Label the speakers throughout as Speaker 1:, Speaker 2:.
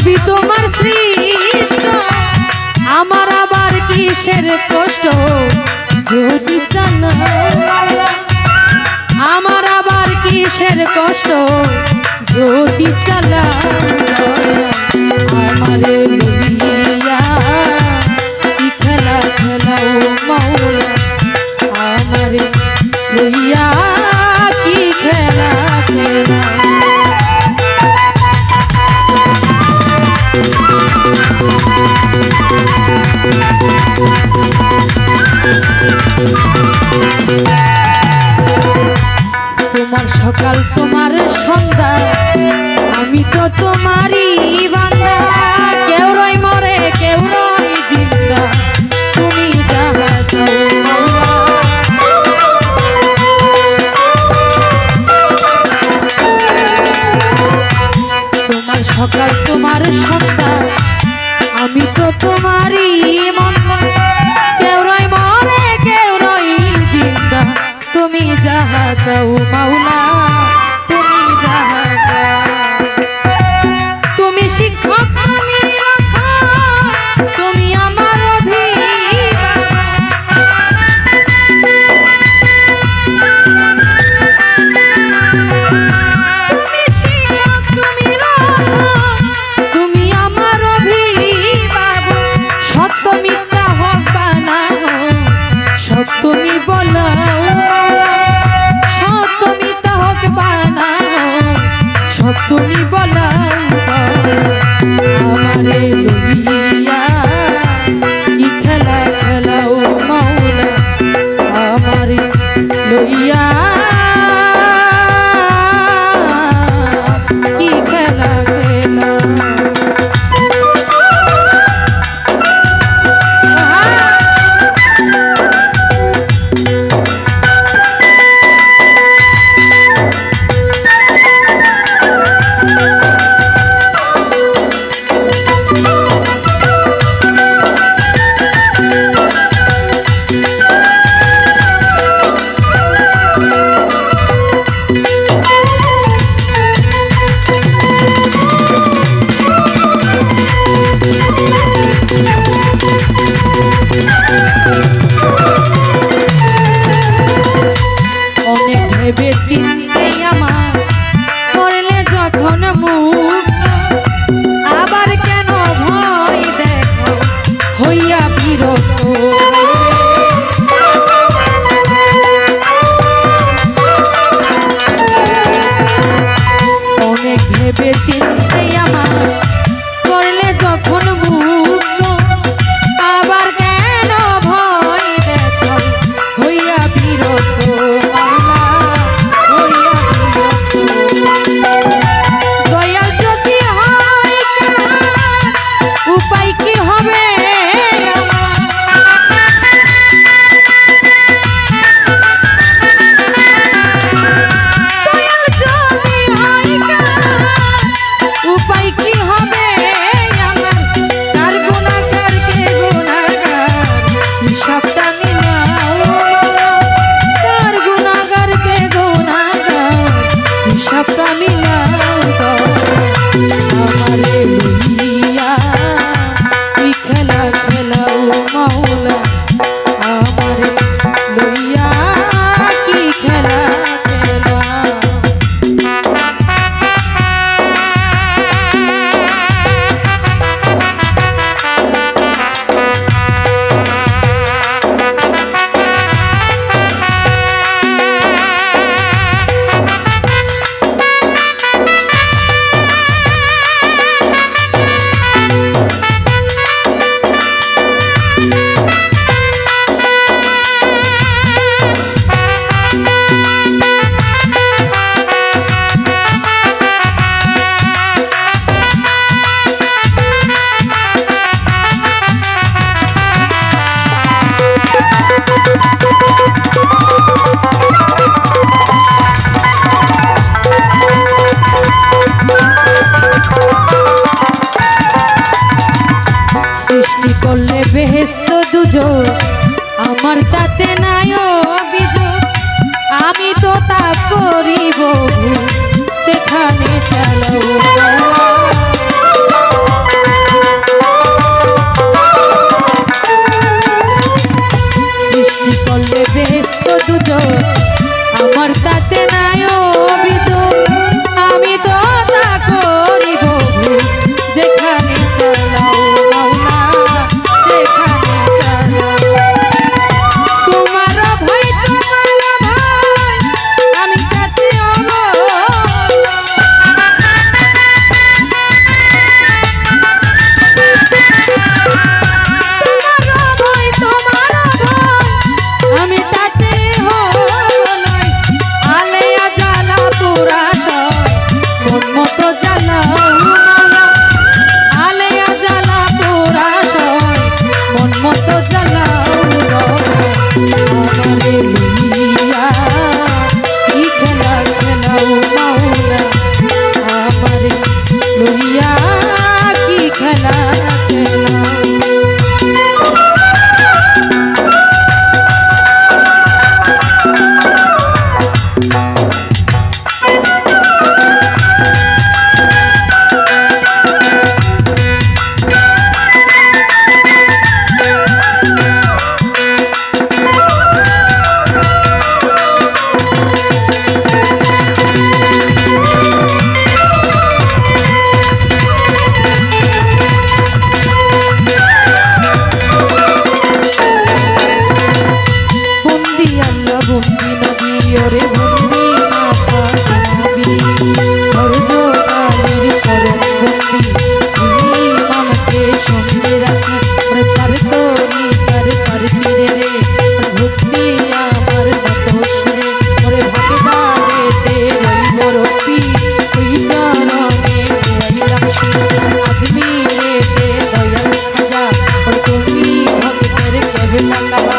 Speaker 1: সবই তোমার সৃষ্ট। আমার আবার কিসের কষ্ট? যদি জানো। আমার আবার কিসের কষ্ট? যদি চালা তুমি বলো amor. প্রভু সেখানে চালাও। ঝিলঝাঙ্গা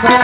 Speaker 1: Bye.